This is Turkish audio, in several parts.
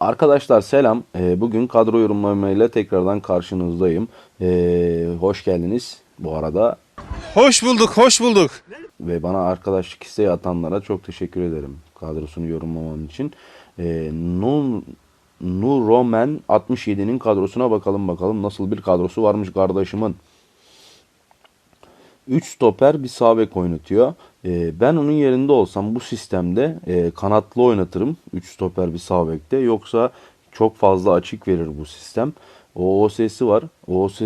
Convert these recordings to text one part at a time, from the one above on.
Arkadaşlar selam. Ee, Bugün kadro yorumlamayla tekrardan karşınızdayım. Ee, Hoş geldiniz bu arada. Hoş bulduk, hoş bulduk. Ve bana arkadaşlık isteği atanlara çok teşekkür ederim kadrosunu yorumlamam için. Ee, Nur, Nuromen 67'nin kadrosuna bakalım bakalım nasıl bir kadrosu varmış kardeşimin. 3 stoper bir sağ bek oynatıyor. Ee, ben onun yerinde olsam bu sistemde e, kanatlı oynatırım. 3 stoper bir sağ bekte. Yoksa çok fazla açık verir bu sistem. OOS'si var. OOS,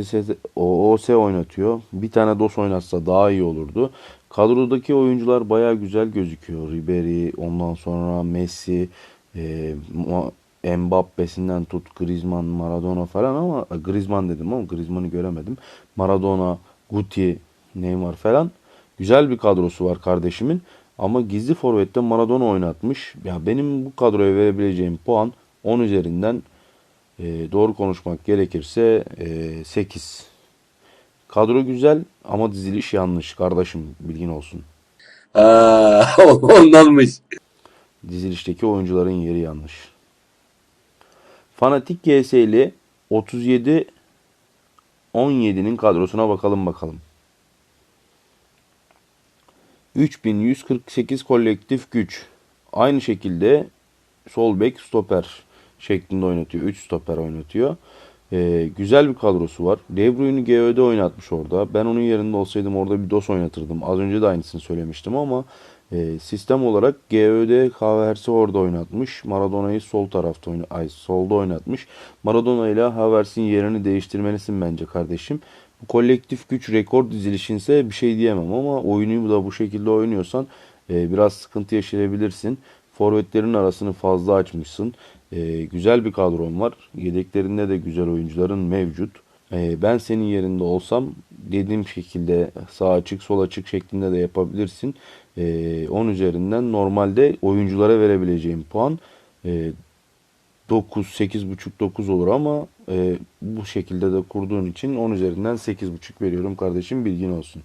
OOS oynatıyor. Bir tane DOS oynatsa daha iyi olurdu. Kadrodaki oyuncular baya güzel gözüküyor. Ribery, ondan sonra Messi, e, Mbappe'sinden tut Griezmann, Maradona falan ama Griezmann dedim ama Griezmann'ı göremedim. Maradona, Guti, Neymar falan. Güzel bir kadrosu var kardeşimin. Ama gizli forvette Maradona oynatmış. Ya benim bu kadroya verebileceğim puan 10 üzerinden e, doğru konuşmak gerekirse e, 8. Kadro güzel ama diziliş yanlış kardeşim bilgin olsun. Aa, ondanmış. Dizilişteki oyuncuların yeri yanlış. Fanatik GS'li 37 17'nin kadrosuna bakalım bakalım. 3148 kolektif güç. Aynı şekilde sol bek stoper şeklinde oynatıyor. 3 stoper oynatıyor. Ee, güzel bir kadrosu var. De Bruyne'i GÖ'de oynatmış orada. Ben onun yerinde olsaydım orada bir DOS oynatırdım. Az önce de aynısını söylemiştim ama e, sistem olarak GÖ'de Havertz'i orada oynatmış. Maradona'yı sol tarafta oyna ay, solda oynatmış. Maradona ile Havertz'in yerini değiştirmelisin bence kardeşim. Kolektif güç rekor dizilişinse bir şey diyemem ama oyunu da bu şekilde oynuyorsan e, biraz sıkıntı yaşayabilirsin. Forvetlerin arasını fazla açmışsın. E, güzel bir kadron var. Yedeklerinde de güzel oyuncuların mevcut. E, ben senin yerinde olsam dediğim şekilde sağ açık sol açık şeklinde de yapabilirsin. E, 10 üzerinden normalde oyunculara verebileceğim puan e, 9, 8.5, 9 olur ama e, bu şekilde de kurduğun için 10 üzerinden 8.5 veriyorum kardeşim bilgin olsun.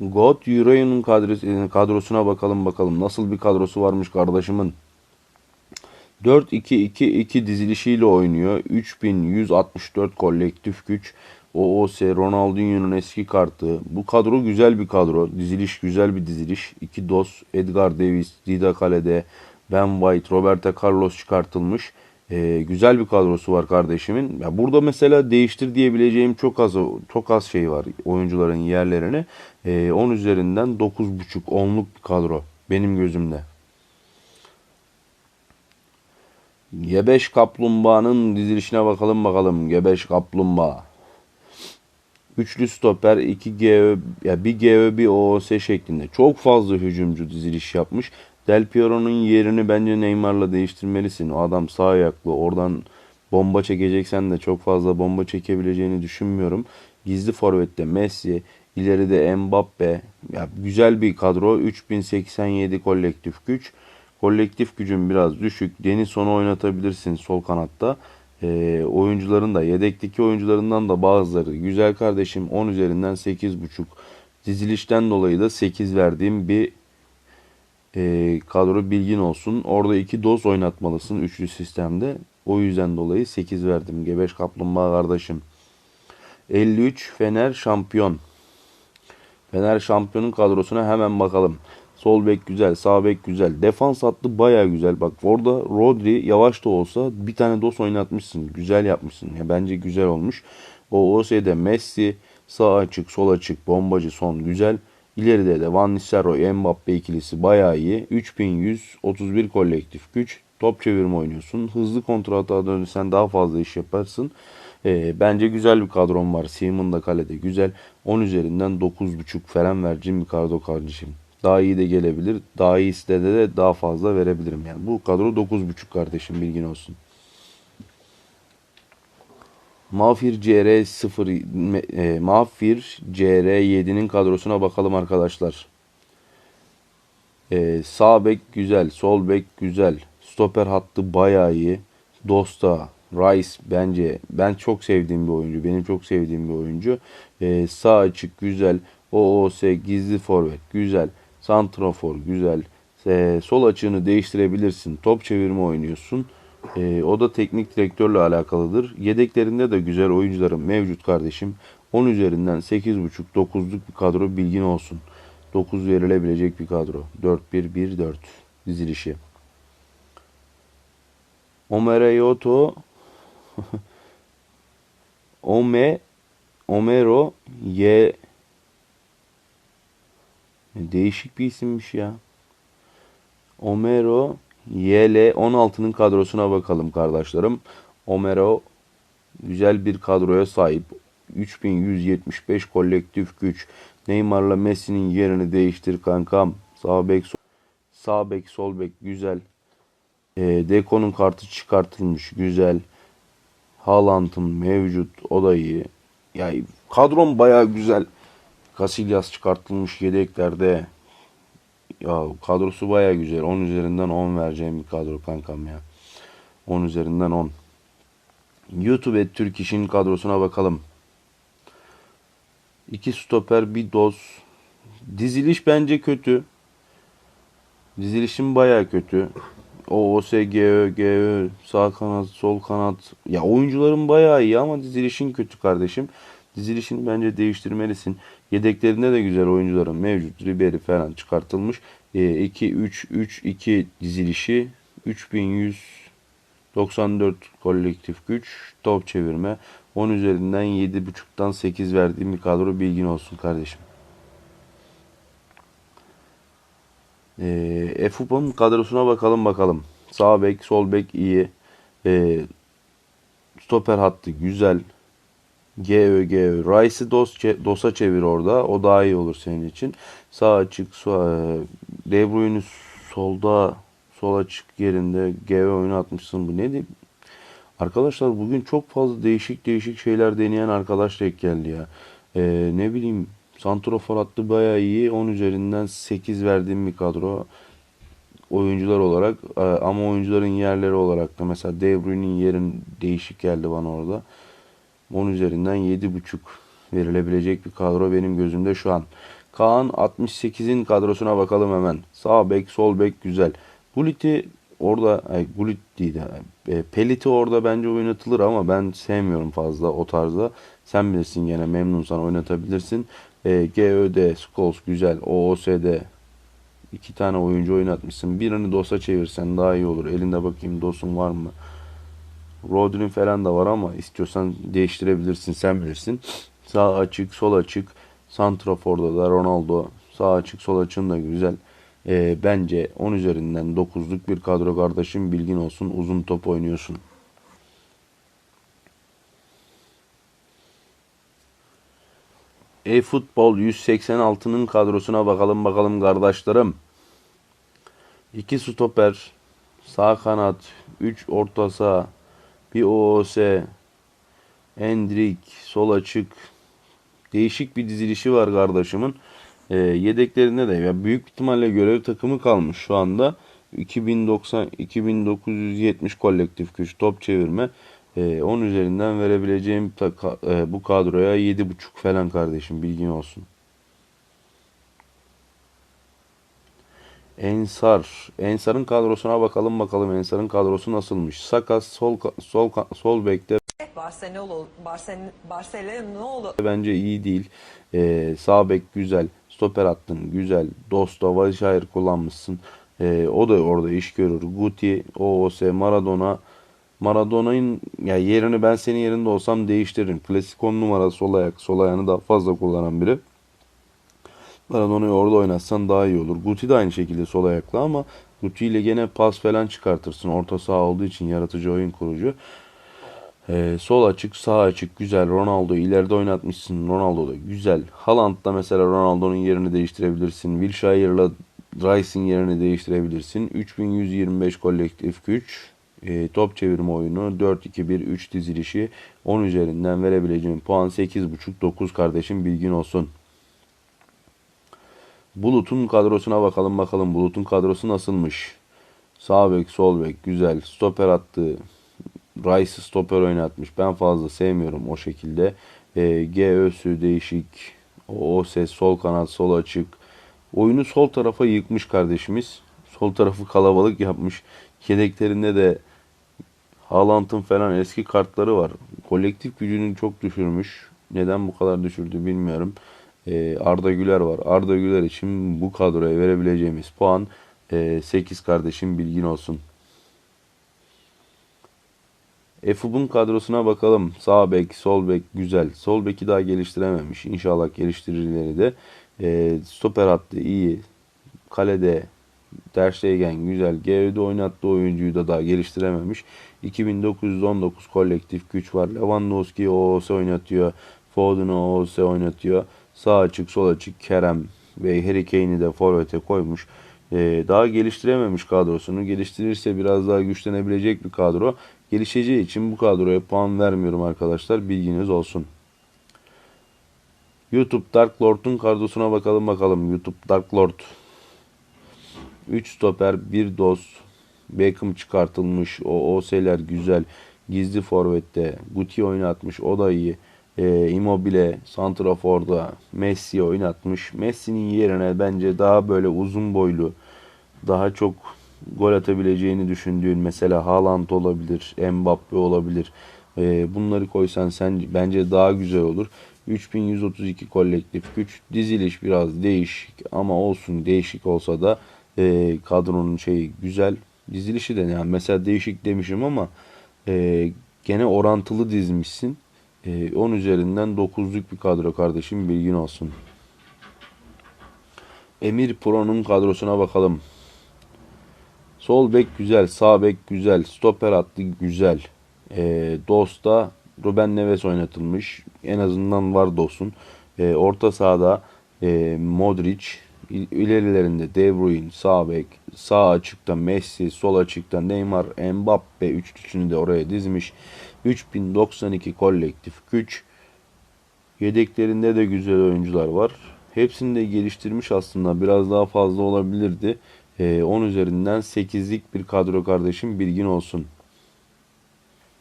God Euro'nun kadrosu- kadrosuna bakalım bakalım. Nasıl bir kadrosu varmış kardeşimin. 4-2-2-2 dizilişiyle oynuyor. 3164 kolektif güç. OOS Ronaldinho'nun eski kartı. Bu kadro güzel bir kadro. Diziliş güzel bir diziliş. 2 DOS, Edgar Davis, Dida Kale'de, Ben White, Roberto Carlos çıkartılmış. Ee, güzel bir kadrosu var kardeşimin. Ya burada mesela değiştir diyebileceğim çok az çok az şey var oyuncuların yerlerini. Ee, 10 üzerinden 9.5 10'luk bir kadro benim gözümde. Gebeş Kaplumbağa'nın dizilişine bakalım bakalım. Gebeş Kaplumbağa. Üçlü stoper, 2 GÖ, ya bir GÖ bir OOS şeklinde. Çok fazla hücumcu diziliş yapmış. Del Piero'nun yerini bence Neymar'la değiştirmelisin. O adam sağ ayaklı. Oradan bomba çekeceksen de çok fazla bomba çekebileceğini düşünmüyorum. Gizli forvette Messi, ileride Mbappe. Ya güzel bir kadro. 3087 kolektif güç. Kolektif gücün biraz düşük. Denizon'u oynatabilirsin sol kanatta. Ee, oyuncuların da yedekteki oyuncularından da bazıları güzel kardeşim 10 üzerinden 8.5 dizilişten dolayı da 8 verdiğim bir e, kadro bilgin olsun. Orada iki doz oynatmalısın üçlü sistemde. O yüzden dolayı 8 verdim. Gebeş Kaplumbağa kardeşim. 53 Fener şampiyon. Fener şampiyonun kadrosuna hemen bakalım. Sol bek güzel, sağ bek güzel. Defans hattı baya güzel. Bak orada Rodri yavaş da olsa bir tane dos oynatmışsın. Güzel yapmışsın. Ya bence güzel olmuş. O OS'de Messi sağ açık, sol açık, bombacı son güzel. İleride de Van Nistelrooy, Mbappe ikilisi baya iyi. 3131 kolektif güç. Top çevirme oynuyorsun. Hızlı kontrata dönürsen daha fazla iş yaparsın. Ee, bence güzel bir kadron var. Seaman da kalede güzel. 10 üzerinden 9.5 falan vereceğim kadro kardeşim. Daha iyi de gelebilir. Daha iyi de de daha fazla verebilirim. Yani bu kadro 9.5 kardeşim bilgin olsun. Mafir CR 0 e, Mafir CR 7'nin kadrosuna bakalım arkadaşlar. E, sağ bek güzel, sol bek güzel. Stoper hattı bayağı iyi. Dosta, Rice bence ben çok sevdiğim bir oyuncu. Benim çok sevdiğim bir oyuncu. E, sağ açık güzel. OOS gizli forvet güzel. Santrafor güzel. E, sol açığını değiştirebilirsin. Top çevirme oynuyorsun. E, o da teknik direktörle alakalıdır. Yedeklerinde de güzel oyuncularım mevcut kardeşim. 10 üzerinden 8.5 9'luk bir kadro bilgin olsun. 9 verilebilecek bir kadro. 4-1-1-4 dizilişi. Omereyoto Ome Omero Y Değişik bir isimmiş ya. Omero YL 16'nın kadrosuna bakalım kardeşlerim. Omero güzel bir kadroya sahip. 3175 kolektif güç. Neymar'la Messi'nin yerini değiştir kankam. Sağ bek sol, sağ bek sol bek güzel. E, Deko'nun kartı çıkartılmış güzel. Haaland'ın mevcut o da iyi. Yani kadron baya güzel. Casillas çıkartılmış yedeklerde. Ya kadrosu baya güzel. 10 üzerinden 10 vereceğim bir kadro kankam ya. 10 üzerinden 10. YouTube et Türk işin kadrosuna bakalım. İki stoper bir doz. Diziliş bence kötü. Dizilişim baya kötü. O OS, GÖ, sağ kanat, sol kanat. Ya oyuncuların bayağı iyi ama dizilişin kötü kardeşim. Dizilişini bence değiştirmelisin. Yedeklerinde de güzel oyuncuların mevcut. Ribery falan çıkartılmış. 2-3-3-2 dizilişi. 3194 kolektif güç. Top çevirme. 10 üzerinden 7.5'tan 8 verdiğim bir kadro bilgin olsun kardeşim. Ee, Efup'un kadrosuna bakalım bakalım. Sağ bek, sol bek iyi. Ee, stoper hattı güzel. GÖ GÖ. DOS, DOS'a çevir orada. O daha iyi olur senin için. Sağ açık, sağ, De Bruyne'ü solda sol açık yerinde GÖ oyunu atmışsın. Bu ne diyeyim? Arkadaşlar bugün çok fazla değişik değişik şeyler deneyen arkadaş denk geldi ya. Ee, ne bileyim Santrofor hattı bayağı iyi. 10 üzerinden 8 verdiğim bir kadro oyuncular olarak Ee, ama oyuncuların yerleri olarak da mesela De Bruyne'in yerin değişik geldi bana orada. 10 üzerinden 7.5 verilebilecek bir kadro benim gözümde şu an. Kaan 68'in kadrosuna bakalım hemen. Sağ bek, sol bek güzel. Gullit'i orada, ay Gullit değil de e, Pelit'i orada bence oynatılır ama ben sevmiyorum fazla o tarzda. Sen bilirsin gene memnunsan oynatabilirsin. E, GÖD, Scholes güzel. OOS'de iki tane oyuncu oynatmışsın. Birini DOS'a çevirsen daha iyi olur. Elinde bakayım DOS'un var mı? Rodri'nin falan da var ama istiyorsan değiştirebilirsin sen bilirsin. Sağ açık, sol açık. Santrafor'da da Ronaldo. Sağ açık, sol açığın da güzel. Ee, bence 10 üzerinden 9'luk bir kadro kardeşim bilgin olsun. Uzun top oynuyorsun. E-Futbol 186'nın kadrosuna bakalım bakalım kardeşlerim. 2 stoper, sağ kanat, 3 orta saha, bir OOS, Endrik, sol açık. Değişik bir dizilişi var kardeşimin. Ee, yedeklerinde de ya büyük ihtimalle görev takımı kalmış şu anda. 2090 2970 kolektif güç top çevirme. Ee, 10 üzerinden verebileceğim ta- e, bu kadroya 7.5 falan kardeşim bilgin olsun. Ensar. Ensar'ın kadrosuna bakalım bakalım Ensar'ın kadrosu nasılmış. Sakas sol sol sol bekte Barcelona, Barcelona, bence iyi değil. Ee, sağ bek güzel. Stoper attın güzel. Dosta, Valşair kullanmışsın. Ee, o da orada iş görür. Guti, OOS, Maradona. Maradona'nın ya yerini ben senin yerinde olsam değiştiririm. Klasik 10 numara sol ayak. Sol ayağını daha fazla kullanan biri. Maradona'yı orada oynatsan daha iyi olur. Guti de aynı şekilde sol ayaklı ama Guti ile gene pas falan çıkartırsın. Orta saha olduğu için yaratıcı oyun kurucu. Ee, sol açık, sağ açık güzel. Ronaldo ileride oynatmışsın. Ronaldo da güzel. Haaland'da mesela Ronaldo'nun yerini değiştirebilirsin. Wilshire'la Rice'in yerini değiştirebilirsin. 3125 kolektif güç. Ee, top çevirme oyunu 4-2-1-3 dizilişi 10 üzerinden verebileceğim puan 8.5-9 kardeşim bilgin olsun. Bulut'un kadrosuna bakalım bakalım. Bulut'un kadrosu nasılmış? Sağ bek, sol bek güzel. Stoper attı. Rice stoper oynatmış. Ben fazla sevmiyorum o şekilde. E, GÖ'sü değişik. O ses sol kanat sol açık. Oyunu sol tarafa yıkmış kardeşimiz. Sol tarafı kalabalık yapmış. Yedeklerinde de Haaland'ın falan eski kartları var. Kolektif gücünü çok düşürmüş. Neden bu kadar düşürdü bilmiyorum. Ee, Arda Güler var. Arda Güler için bu kadroya verebileceğimiz puan e, 8 kardeşim bilgin olsun. Efub'un kadrosuna bakalım. Sağ bek, sol bek güzel. Sol beki daha geliştirememiş. İnşallah geliştirirleri de. E, stoper hattı iyi. Kalede Ter Stegen güzel. Geride oynattığı oyuncuyu da daha geliştirememiş. 2919 kolektif güç var. Lewandowski OOS oynatıyor. Foden OOS oynatıyor. Sağ açık, sol açık Kerem ve Harry Kane'i de forvete koymuş. Ee, daha geliştirememiş kadrosunu. Geliştirirse biraz daha güçlenebilecek bir kadro. Gelişeceği için bu kadroya puan vermiyorum arkadaşlar. Bilginiz olsun. YouTube Dark Lord'un kadrosuna bakalım bakalım. YouTube Dark Lord. 3 stoper, 1 dost. Beckham çıkartılmış. O OS'ler güzel. Gizli forvette. Guti oynatmış. O da iyi. E, Immobile, Santrafor'da Messi oynatmış. Messi'nin yerine bence daha böyle uzun boylu, daha çok gol atabileceğini düşündüğün mesela Haaland olabilir, Mbappe olabilir. E, bunları koysan sen bence daha güzel olur. 3132 kolektif güç. Diziliş biraz değişik ama olsun değişik olsa da e, kadronun şeyi güzel. Dizilişi de yani mesela değişik demişim ama e, gene orantılı dizmişsin. E, 10 üzerinden 9'luk bir kadro kardeşim bilgin olsun. Emir Pro'nun kadrosuna bakalım. Sol bek güzel, sağ bek güzel, stoper hattı güzel. E, Dost'ta Ruben Neves oynatılmış. En azından var Dost'un. E, orta sahada e, Modric, ilerilerinde De Bruyne, sağ bek, sağ açıkta Messi, sol açıkta Neymar, Mbappe üçlüsünü de oraya dizmiş. 3092 kolektif güç. Yedeklerinde de güzel oyuncular var. Hepsini de geliştirmiş aslında. Biraz daha fazla olabilirdi. Ee, 10 üzerinden 8'lik bir kadro kardeşim bilgin olsun.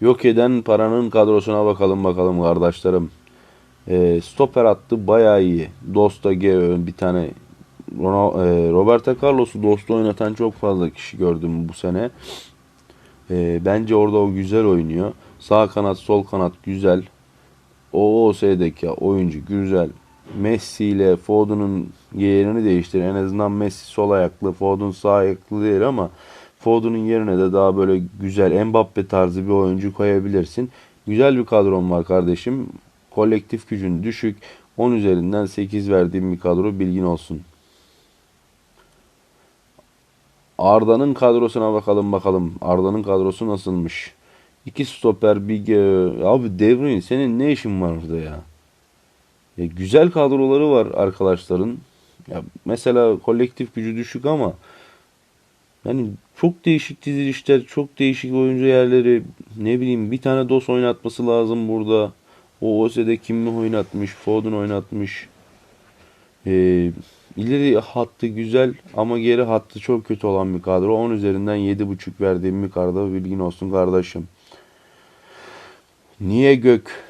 Yok eden paranın kadrosuna bakalım bakalım kardeşlerim. Ee, stoper attı bayağı iyi. Dosta Geo bir tane e, Roberto Carlos'u Dost'u oynatan çok fazla kişi gördüm bu sene. Ee, bence orada o güzel oynuyor. Sağ kanat, sol kanat güzel. O OS'deki oyuncu güzel. Messi ile Foden'ın yerini değiştir. En azından Messi sol ayaklı, Foden sağ ayaklı değil ama Foden'ın yerine de daha böyle güzel Mbappe tarzı bir oyuncu koyabilirsin. Güzel bir kadron var kardeşim. Kolektif gücün düşük. 10 üzerinden 8 verdiğim bir kadro bilgin olsun. Arda'nın kadrosuna bakalım bakalım. Arda'nın kadrosu nasılmış? İki stoper bir abi De Bruyne senin ne işin var orada ya? Ya güzel kadroları var arkadaşların. Ya mesela kolektif gücü düşük ama yani çok değişik dizilişler, çok değişik oyuncu yerleri. Ne bileyim bir tane dos oynatması lazım burada. O OS'de kimi oynatmış, Foden oynatmış. Ee, ileri hattı güzel ama geri hattı çok kötü olan bir kadro. 10 üzerinden 7.5 verdiğim bir kadro bilgin olsun kardeşim. Niye Gök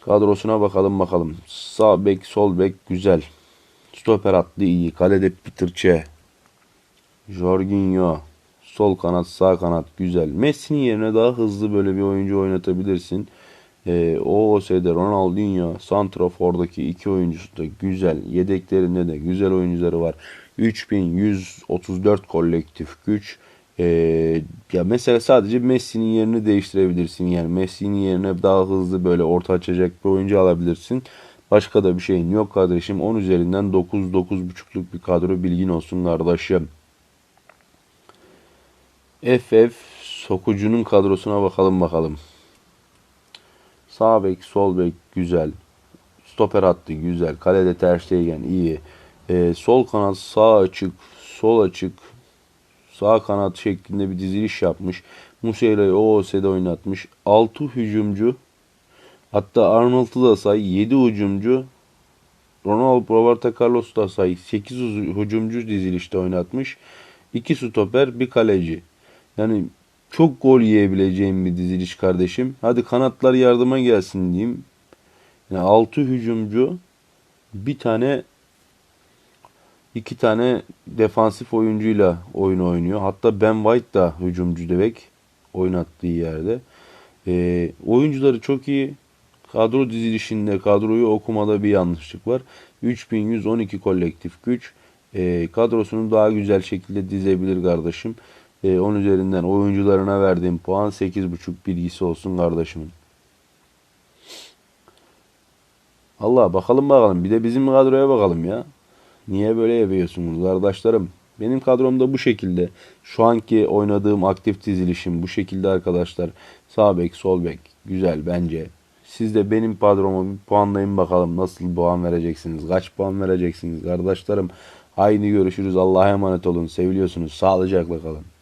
kadrosuna bakalım bakalım. Sağ bek, sol bek güzel. Stoper hattı iyi. Kalede Peter Çe. Jorginho. Sol kanat, sağ kanat güzel. Messi'nin yerine daha hızlı böyle bir oyuncu oynatabilirsin. Ee, OOS'de Ronaldinho, Santrafor'daki iki oyuncusu da güzel. Yedeklerinde de güzel oyuncuları var. 3134 kolektif güç. Ee, ya mesela sadece Messi'nin yerini değiştirebilirsin. Yani Messi'nin yerine daha hızlı böyle orta açacak bir oyuncu alabilirsin. Başka da bir şeyin yok kardeşim. 10 üzerinden 9 9.5'luk bir kadro bilgin olsun kardeşim. FF Sokucu'nun kadrosuna bakalım bakalım. Sağ bek, sol bek güzel. Stoper hattı güzel. Kalede Ter Stegen iyi. Ee, sol kanat sağ açık, sol açık, sağ kanat şeklinde bir diziliş yapmış. Muslera'yı OOS'de oynatmış. 6 hücumcu hatta Arnold'u da say 7 hücumcu Ronaldo Roberto Carlos'u da say 8 hücumcu dizilişte oynatmış. 2 stoper bir kaleci. Yani çok gol yiyebileceğim bir diziliş kardeşim. Hadi kanatlar yardıma gelsin diyeyim. Yani 6 hücumcu bir tane iki tane defansif oyuncuyla oyun oynuyor. Hatta Ben White da hücumcu demek oynattığı yerde. Ee, oyuncuları çok iyi. Kadro dizilişinde, kadroyu okumada bir yanlışlık var. 3112 kolektif güç. Ee, kadrosunu daha güzel şekilde dizebilir kardeşim. Ee, 10 üzerinden oyuncularına verdiğim puan 8.5 bilgisi olsun kardeşimin. Allah bakalım bakalım. Bir de bizim kadroya bakalım ya. Niye böyle yapıyorsunuz kardeşlerim? Benim kadromda bu şekilde. Şu anki oynadığım aktif dizilişim bu şekilde arkadaşlar. Sağ bek, sol bek. Güzel bence. Siz de benim kadromu bir puanlayın bakalım. Nasıl puan vereceksiniz? Kaç puan vereceksiniz kardeşlerim? Haydi görüşürüz. Allah'a emanet olun. Seviliyorsunuz. Sağlıcakla kalın.